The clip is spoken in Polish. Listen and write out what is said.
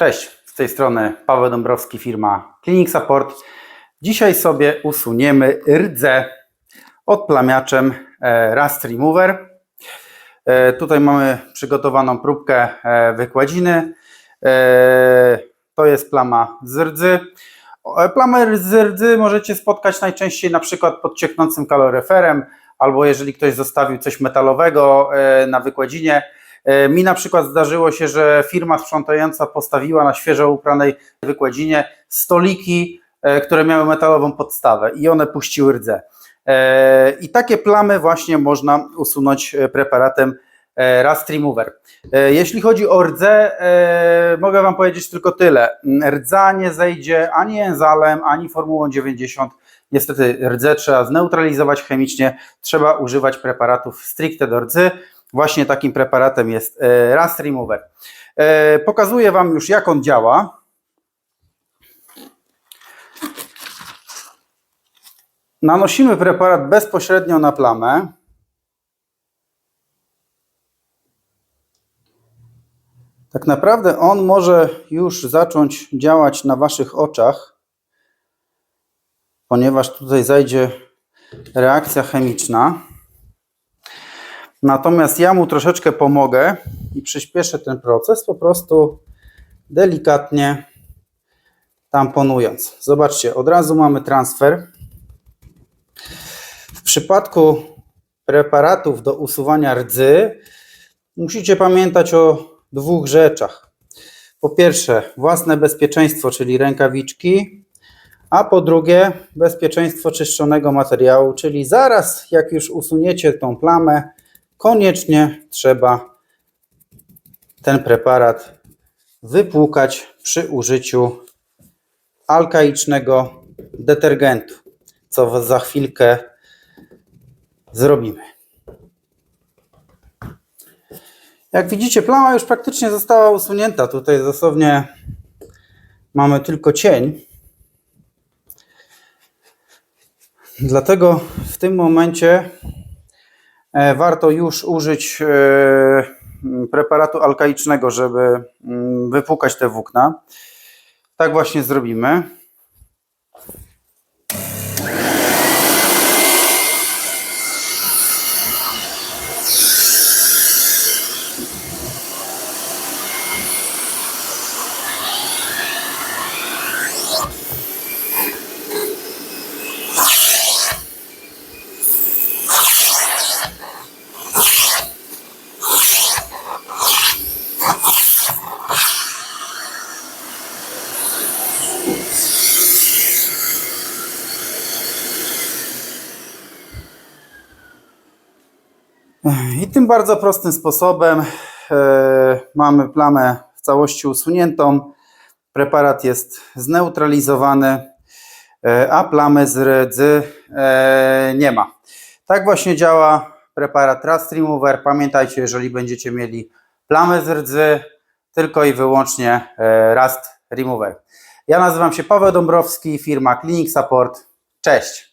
Cześć, z tej strony Paweł Dąbrowski, firma Clinic Support. Dzisiaj sobie usuniemy rdzę odplamiaczem e, Rust Remover. E, Tutaj mamy przygotowaną próbkę e, wykładziny. To jest plama z rdzy. Plamę z rdzy możecie spotkać najczęściej na przykład pod cieknącym kaloryferem, albo jeżeli ktoś zostawił coś metalowego na wykładzinie. E, Mi na przykład zdarzyło się, że firma sprzątająca postawiła na świeżo upranej wykładzinie stoliki, e, które miały metalową podstawę i one puściły rdzę. E, I takie plamy właśnie można usunąć e, preparatem Rust Remover. Jeśli chodzi o rdzę, mogę Wam powiedzieć tylko tyle. Rdza nie zejdzie ani enzalem, ani formułą 90. Niestety rdzę trzeba zneutralizować chemicznie, trzeba używać preparatów stricte do rdzy. Właśnie takim preparatem jest e, Rust Remover. E, Pokazuję Wam już jak on działa. Nanosimy preparat bezpośrednio na plamę. Tak naprawdę on może już zacząć działać na Waszych oczach, ponieważ tutaj zajdzie reakcja chemiczna. Natomiast ja mu troszeczkę pomogę i przyspieszę ten proces, po prostu delikatnie tamponując. Zobaczcie, od razu mamy transfer. W przypadku preparatów do usuwania rdzy musicie pamiętać o dwóch rzeczach. Po pierwsze, własne bezpieczeństwo, czyli rękawiczki, a po drugie, bezpieczeństwo czyszczonego materiału, czyli zaraz jak już usuniecie tą plamę, koniecznie trzeba ten preparat wypłukać przy użyciu alkaicznego detergentu, co za chwilkę zrobimy. Jak widzicie, plama już praktycznie została usunięta. Tutaj dosłownie mamy tylko cień. Dlatego w tym momencie warto już użyć e, preparatu alkaicznego, żeby mm, wypłukać te włókna. Tak właśnie zrobimy. I tym bardzo prostym sposobem e, mamy plamę w całości usuniętą. Preparat jest zneutralizowany, e, a plamy z rdzy e, nie ma. Tak właśnie działa preparat Rust Remover. Pamiętajcie, jeżeli będziecie mieli plamy z rdzy, tylko i wyłącznie Rust Remover. Ja nazywam się Paweł Dąbrowski, firma Clinic Support. Cześć!